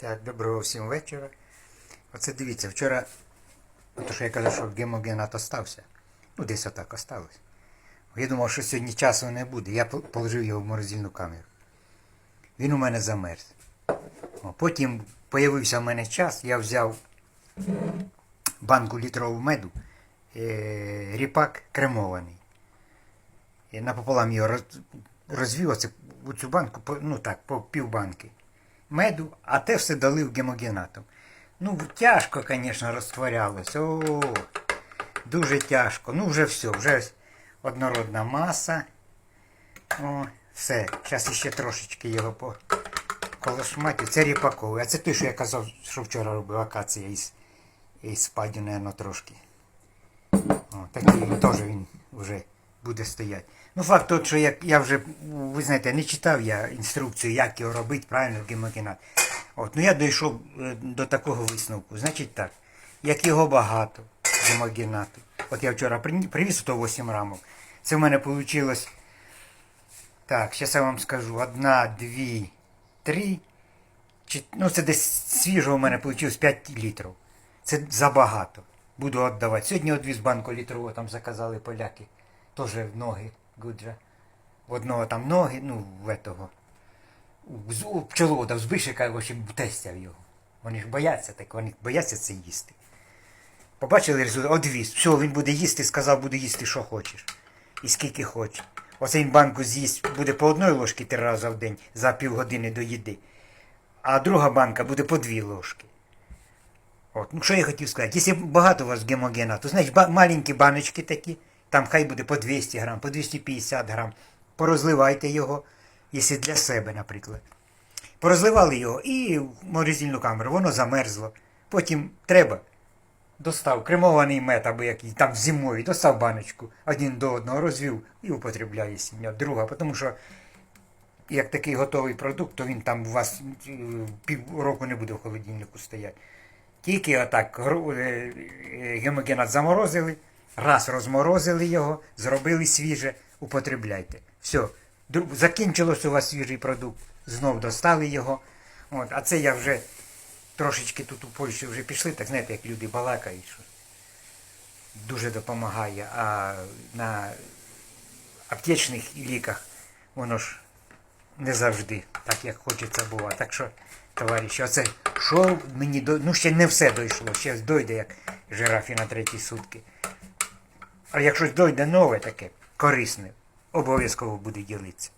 Так, доброго всім вечора. Оце дивіться, вчора, то що я казав, що гемогенат остався. Ну, десь отак осталось. Я думав, що сьогодні часу не буде. Я положив його в морозильну камеру. Він у мене замерз. Потім появився в мене час, я взяв банку літрову меду, е, ріпак кремований. І напополам його роз, розвів оце, у цю банку, ну так, по півбанки меду, а те все долив гемогенатом. Ну, тяжко, звісно, розтворялось. О, дуже тяжко. Ну, вже все, вже однородна маса. О, все. Зараз ще трошечки його по колошматі. Це ріпаковий. А це той, що я казав, що вчора робив акація із, із наверно, трошки. О, такий теж він вже буде стояти. Ну, факт тот, що я, я вже, ви знаєте, не читав я інструкцію, як його робити правильно гемогенат. От, ну я дійшов е, до такого висновку. Значить так, як його багато, гемогенату. От я вчора привіз 108 рамок. Це в мене вийшло. Так, зараз я вам скажу. Одна, дві, три. Чи, ну, це десь свіжого в мене вийшло 5 літрів. Це забагато. Буду віддавати. Сьогодні одвіз банку літрову, там заказали поляки. Теж ноги Гуджа. В одного там ноги, ну, в этого. З- у в збишика, в общем, тестяв його. Вони ж бояться так, вони бояться це їсти. Побачили результат, одвіз. Все, він буде їсти, сказав, буде їсти, що хочеш. І скільки хочеш. Оце він банку з'їсть буде по одної ложці три рази в день за півгодини до їди. А друга банка буде по дві ложки. От, ну що я хотів сказати, якщо багато у вас гемогена, то значить маленькі баночки такі, там хай буде по 200 грам, по 250 грам. Порозливайте його, якщо для себе, наприклад. Порозливали його і в морозильну камеру, воно замерзло. Потім треба. Достав кремований мед або який там зимовий, достав баночку, один до одного розвів і употребляє сім'я. Друга, тому що як такий готовий продукт, то він там у вас е, півроку не буде в холодильнику стояти. Тільки отак е, е, гемогенат заморозили, раз розморозили його, зробили свіже, употребляйте. Все. Закінчилось у вас свіжий продукт, знов достали його. От, а це я вже трошечки тут у Польщі вже пішли, так знаєте, як люди балакають, що дуже допомагає. А на аптечних ліках воно ж не завжди так, як хочеться бува. Так що, товариші, оце що мені до. Ну, ще не все дійшло, ще дойде, як жирафі на треті сутки. А якщо дойде нове таке, корисне, обов'язково буде ділитися.